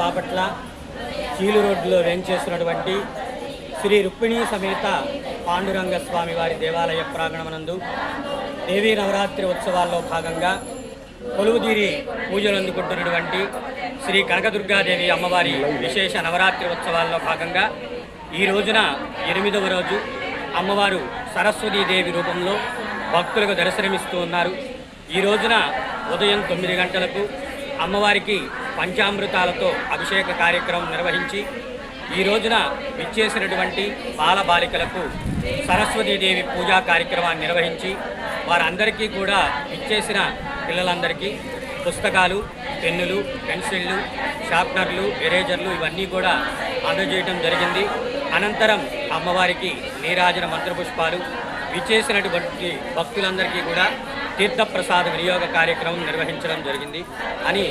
బాపట్ల చీలు రోడ్డులో చేస్తున్నటువంటి శ్రీ రుక్మిణీ సమేత పాండురంగ స్వామి వారి దేవాలయ ప్రాంగణమనందు దేవీ నవరాత్రి ఉత్సవాల్లో భాగంగా కొలువుదీరి పూజలు అందుకుంటున్నటువంటి శ్రీ కనకదుర్గాదేవి అమ్మవారి విశేష నవరాత్రి ఉత్సవాల్లో భాగంగా ఈ రోజున ఎనిమిదవ రోజు అమ్మవారు సరస్వతీదేవి రూపంలో భక్తులకు దర్శనమిస్తూ ఉన్నారు. ఈ రోజున ఉదయం తొమ్మిది గంటలకు అమ్మవారికి పంచామృతాలతో అభిషేక కార్యక్రమం నిర్వహించి ఈ రోజున విచ్చేసినటువంటి బాల బాలికలకు సరస్వతీదేవి పూజా కార్యక్రమాన్ని నిర్వహించి వారందరికీ కూడా విచ్చేసిన పిల్లలందరికీ పుస్తకాలు పెన్నులు పెన్సిళ్ళు షార్ప్నర్లు ఎరేజర్లు ఇవన్నీ కూడా అందజేయడం జరిగింది. అనంతరం అమ్మవారికి నీరాజన మంత్రపుష్పాలు విచ్చేసినటువంటి భక్తులందరికీ కూడా తీర్థప్రసాద వినియోగ కార్యక్రమం నిర్వహించడం జరిగింది. అని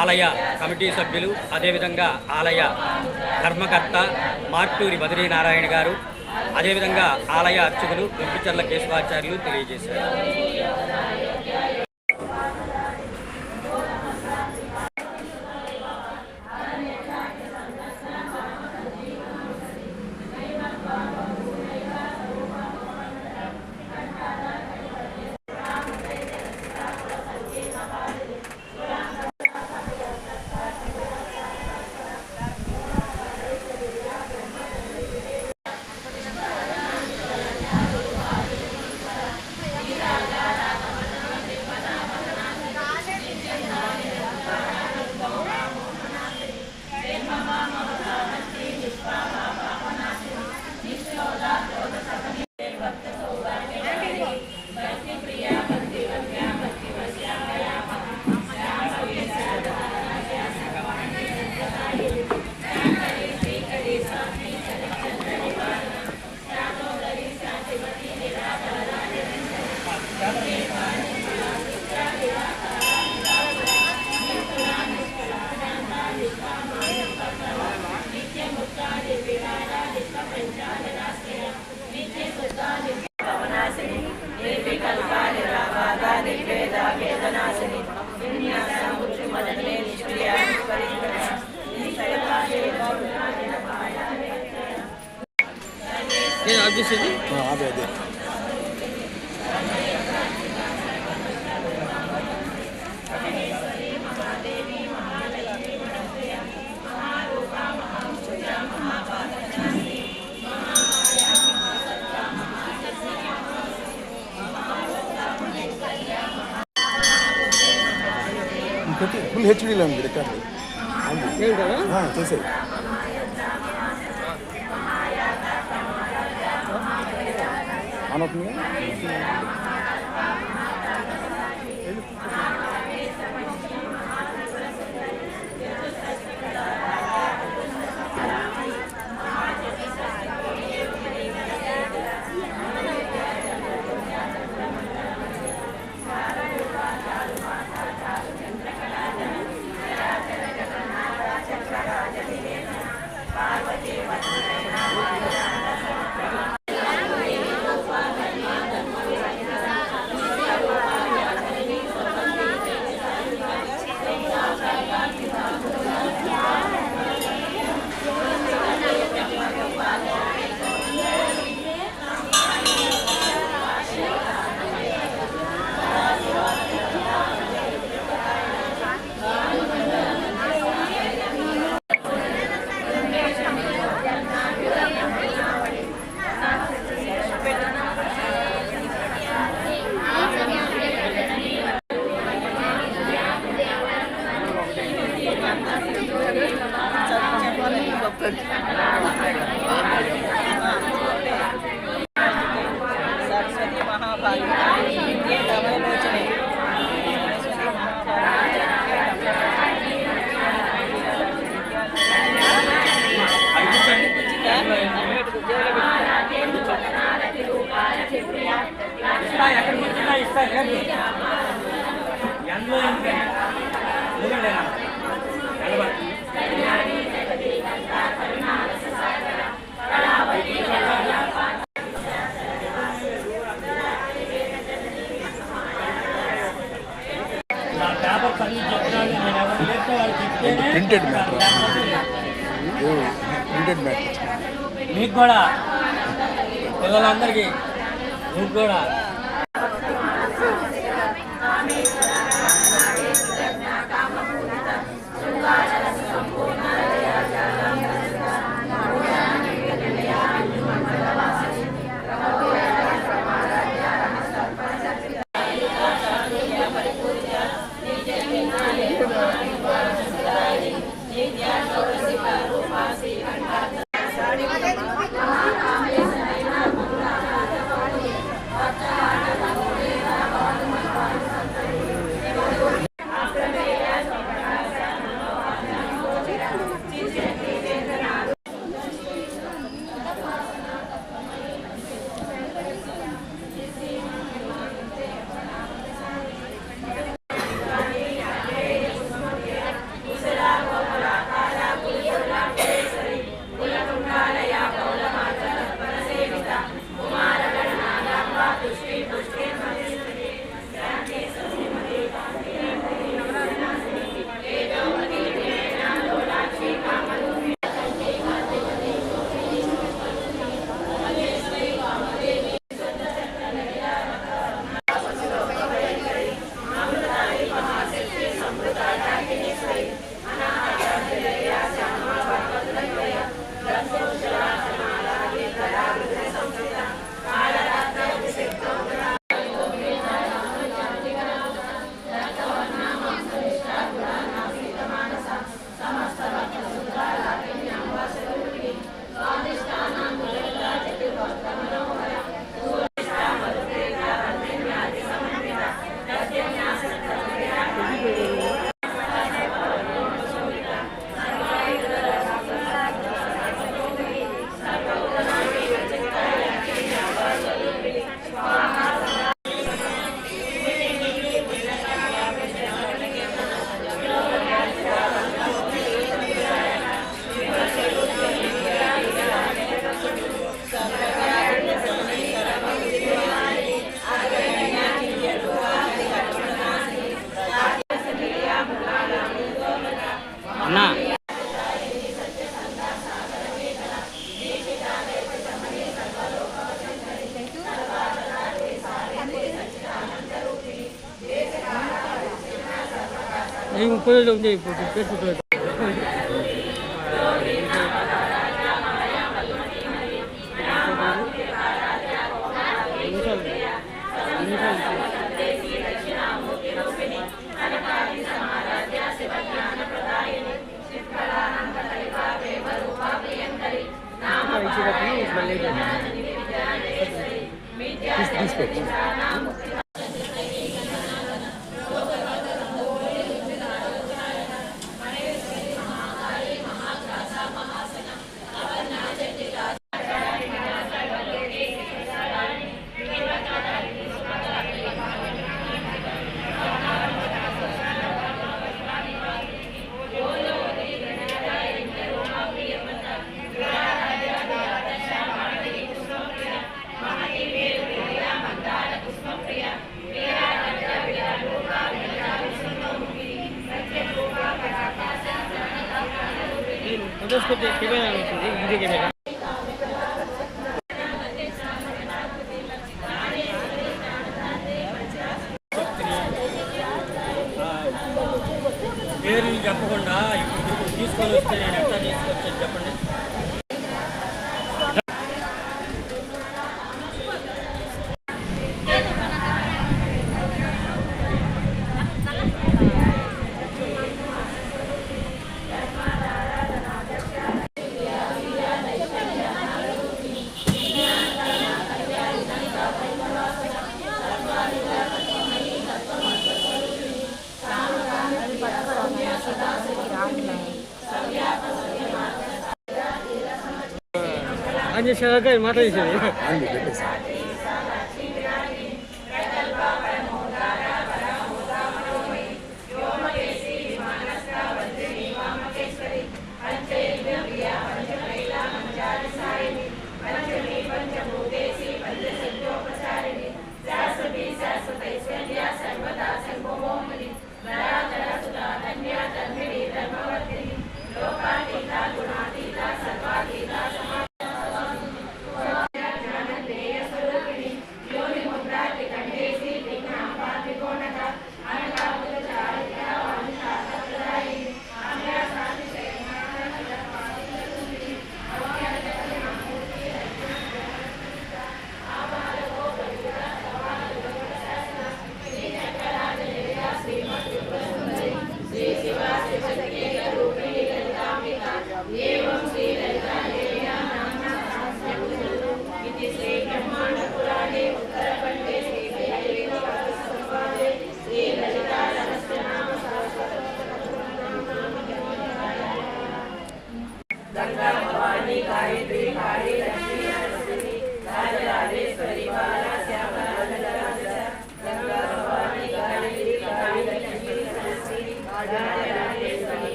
ఆలయ కమిటీ సభ్యులు అదేవిధంగా ఆలయ ధర్మకర్త మార్టూరి బద్రీనారాయణ గారు అదేవిధంగా ఆలయ అర్చకులు దొంపిచర్ల కేశవాచార్యులు తెలియజేశారు. ऋग्वेद वेदनाशनि विन्यास मुच्चुमदने निष्क्रिया परिग्रह निसर्गाशे गौरवाय नमाय ये आप भी सीधी हाँ, आप भी ఫుల్ హెచ్డీలో ఉంది రికార్డు. చేసేది అనవుతుందిగా ప్రింటెడ్ మ్యాటర్. Printed matter. మీకు కూడా పిల్లలందరికీ మీకు కూడా ఈ ముప్పై వేలు ఉంది ఇప్పుడు చెప్పకుండా ఇప్పుడు తీసుకొని వస్తే నేను ఎట్లా 这一。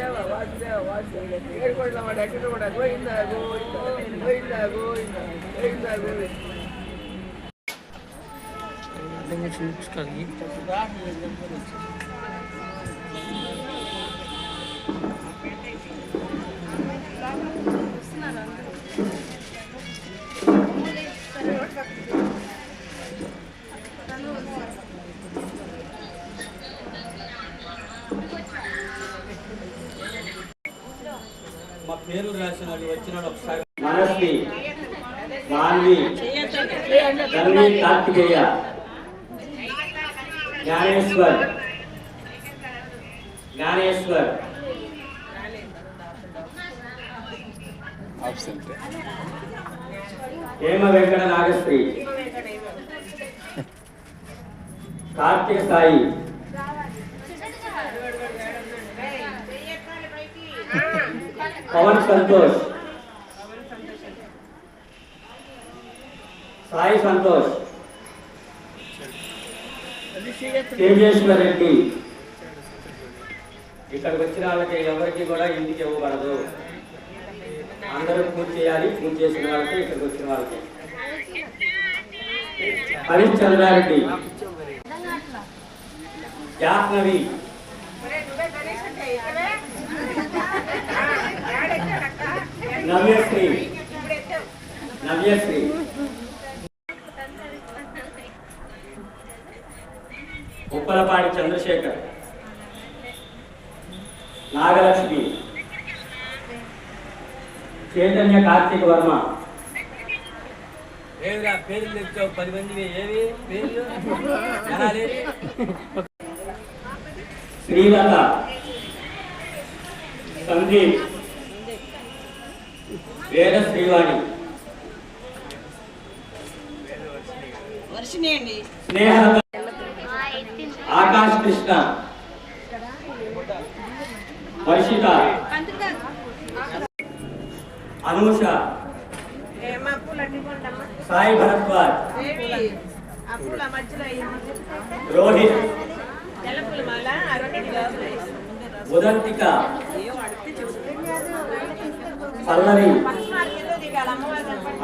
ವಾಸುದೇವ ವಾಸುದೇವ ವಾಸುದೇವ ಹೇಳ್ಕೊಳ್ಳ ಮಾಡಿ ಅಟ್ಟಿನ ಮಾಡ ಗೋವಿಂದ ಗೋವಿಂದ ಗೋವಿಂದ ಗೋವಿಂದ ಗೋವಿಂದ ಗೋವಿಂದ Thank you. పేర్లు రాసిన వాళ్ళు వచ్చిన ఒకసారి. మనస్వి మాన్వి తన్వి కార్తికేయ జ్ఞానేశ్వర్ జ్ఞానేశ్వర్. ఆబ్సెంట్ హేమ వెంకట నాగశ్రీ. కార్తీక సాయి. పవన్ సంతోష్. సాయి సంతోష్. తేజేశ్వర్ రెడ్డి ఇక్కడికి వచ్చిన వాళ్ళకి ఎవరికి కూడా ఇంటికి ఇవ్వకూడదు. అందరూ పూజ చేయాలి పూజ చేసిన వాళ్ళకి ఇక్కడికి వచ్చిన వాళ్ళకి. హరిశ్చంద్రారెడ్డి జాహ్నవి నవ్యశ్రీ నవ్యశ్రీ ఉప్పలపాడి చంద్రశేఖర్. నాగలక్ష్మి. చైతన్య కార్తీక వర్మ. ఏమిరా పేర్లు తెచ్చావు? పది మంది ఏవి? పేర్లు? జనాలు. ఏవి? శ్రీలత. సందీప్. వేద శ్రీవాణి. ఆకాశ్ కృష్ణ వర్షిత. అనూష. సాయి భరద్వాజ్. రోహిత్. ఉదంతిక. పల్లవి.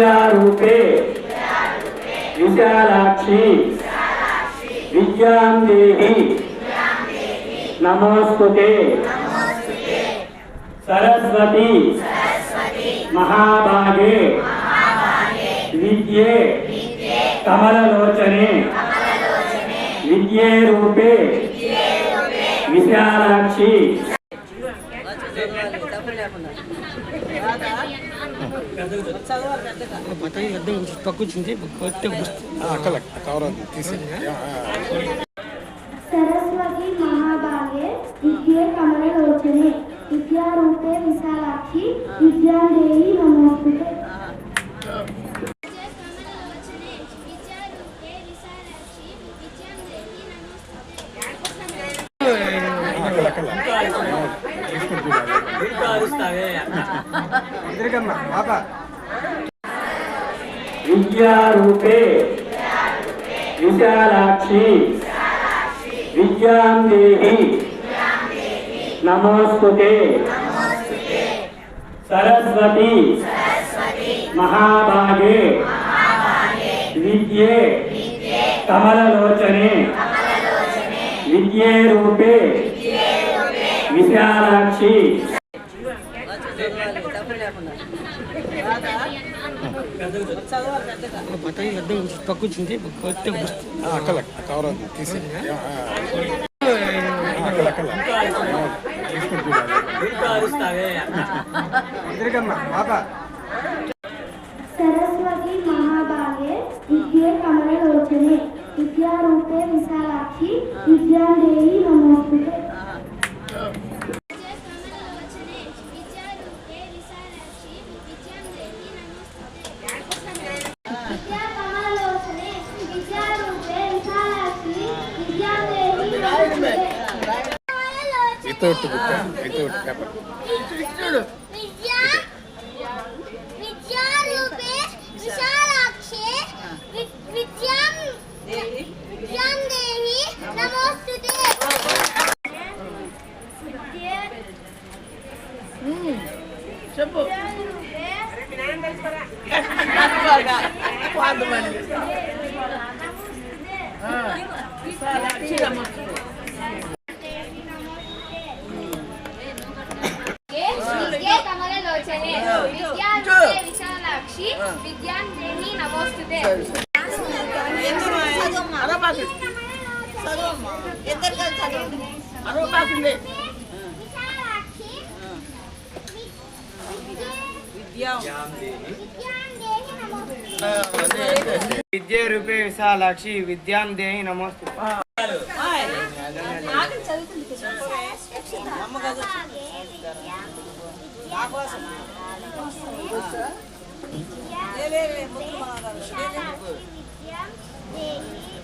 విద్యారూపే విశాలాక్షి విద్యాం దేహి నమోస్తుతే సరస్వతి మహాభాగే విద్యే కమలలోచనే విద్యే రూపే విశాలాక్షి డబ్బులు సరస్వతి మహాభాగే విద్యే కమలలోచనే విద్యారూపే విశాలాక్షి విద్యాదేవి నమోస్తుతే. విద్యారూపే విశాలాక్షి విద్యాం దేహి నమోస్తుతే సరస్వతి మహాభాగే విద్యే కమలలోచనే విద్యే రూపే విశాలాక్షి తక్కువచ్చింది అక్కల కవర్ తీసి అక్కల సరస్వతి మహాభాగే విద్యే కమల లోచనే విద్యారూపే విశాలాక్షి విద్యాదేవి నమోస్తుతే. చదవండి విశాలాక్షి విద్యా రూపే విశాలాక్షి విద్యాం దేహి Gideceğim. Evet, evet. Mutlu bana Benim. Benim.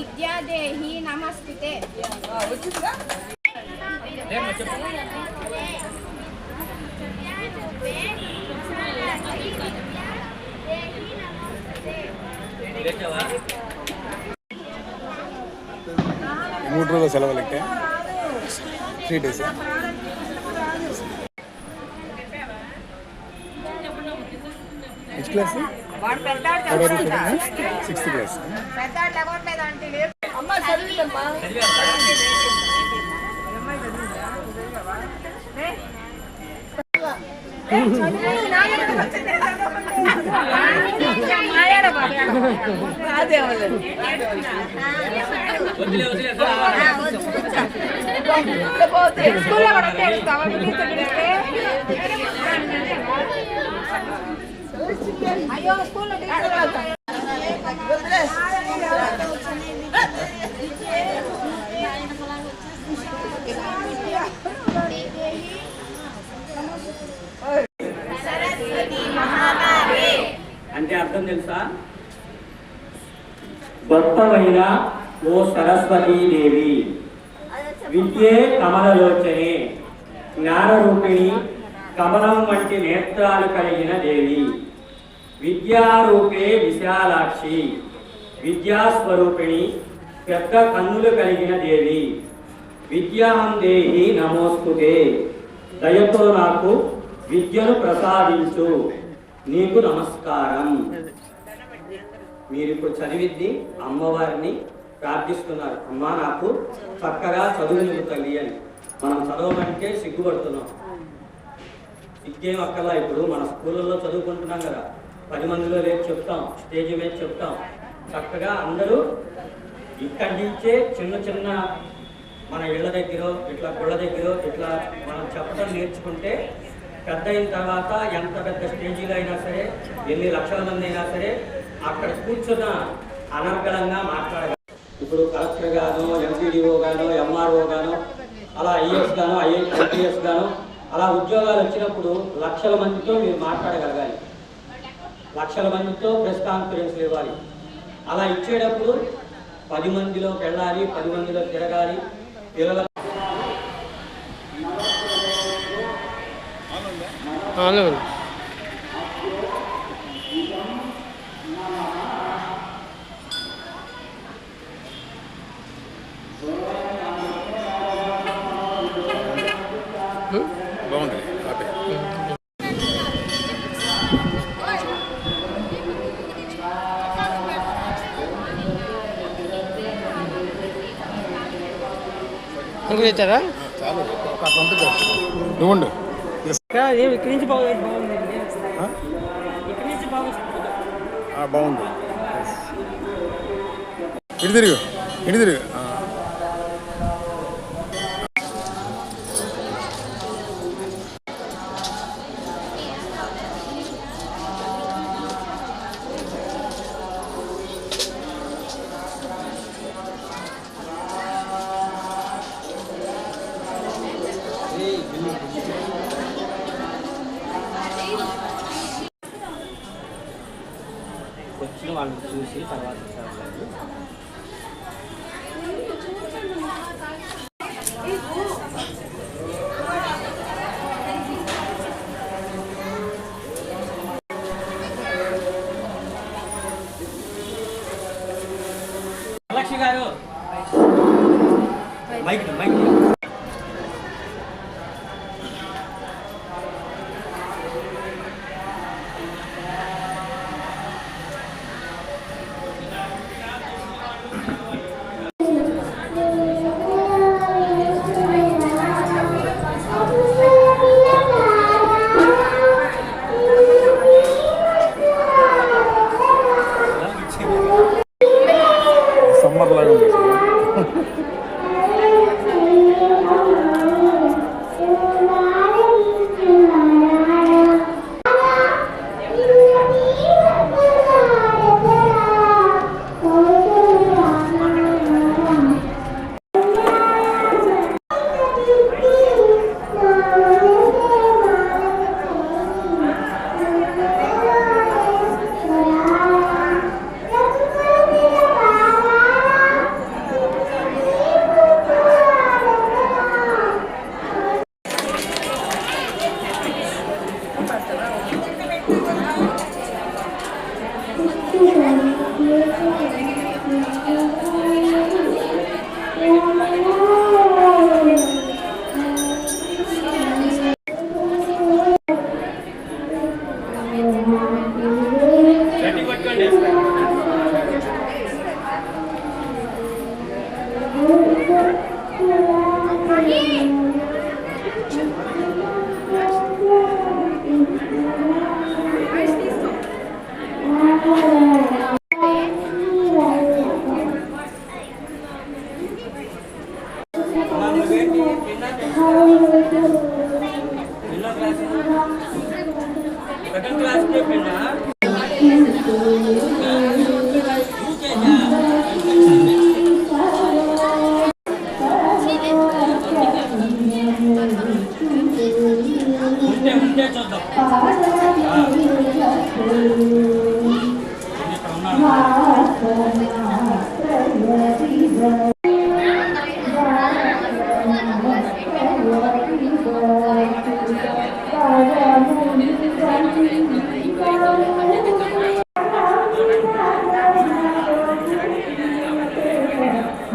విద్యాదేహి నమస్తే మూడు రోజుల సెలవులకి three days which class sixth class. అదే అవ్వలేదు వదిలే వదిలే అంటే అర్థం తెలుసా? గొప్పమైన ఓ సరస్వతీదేవి విద్యే కమలలోచనే. జ్ఞానరూపిణి కమలం వంటి నేత్రాలు కలిగిన దేవి. విద్యారూపే విశాలాక్షి. విద్యాస్వరూపిణి పెద్ద కన్నులు కలిగిన దేవి. విద్యాం దేహి నమోస్తుతే. దయతో నాకు విద్యను ప్రసాదించు. నీకు నమస్కారం. మీరు ఇప్పుడు చదివిద్ది అమ్మవారిని ప్రార్థిస్తున్నారు. అమ్మ నాకు చక్కగా చదువు తల్లి అని. మనం చదవమంటే సిగ్గుపడుతున్నాం. సిగ్గేం అక్కలా ఇప్పుడు? మన స్కూళ్ళల్లో చదువుకుంటున్నాం కదా. పది మందిలో రేపు చెప్తాం స్టేజ్ మీద చెప్తాం. చక్కగా అందరూ ఇక్కడి నుంచే చిన్న చిన్న మన ఇళ్ళ దగ్గర ఇట్లా గుళ్ళ దగ్గర ఇట్లా మనం చెప్పడం నేర్చుకుంటే పెద్ద అయిన తర్వాత ఎంత పెద్ద స్టేజీలో అయినా సరే ఎన్ని లక్షల మంది అయినా సరే అక్కడ కూర్చున్న అనర్గళంగా మాట్లాడగలం. ఇప్పుడు కలెక్టర్ గాను ఎంపీడీఓ గాను ఎంఆర్ఓ గాను అలా ఐఏఎస్ గాను ఐఏఎస్ గాను అలా ఉద్యోగాలు వచ్చినప్పుడు లక్షల మందితో మీరు మాట్లాడగలగాలి. లక్షల మందితో ప్రెస్ కాన్ఫరెన్స్లు ఇవ్వాలి అలా ఇచ్చేటప్పుడు పది మందిలో వెళ్ళాలి పది మందిలో తిరగాలి. పిల్లల ముగ్గురు ఇచ్చారా ఇవ్వండి ఇటు తిరిగి ఇటు తిరిగి.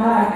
à,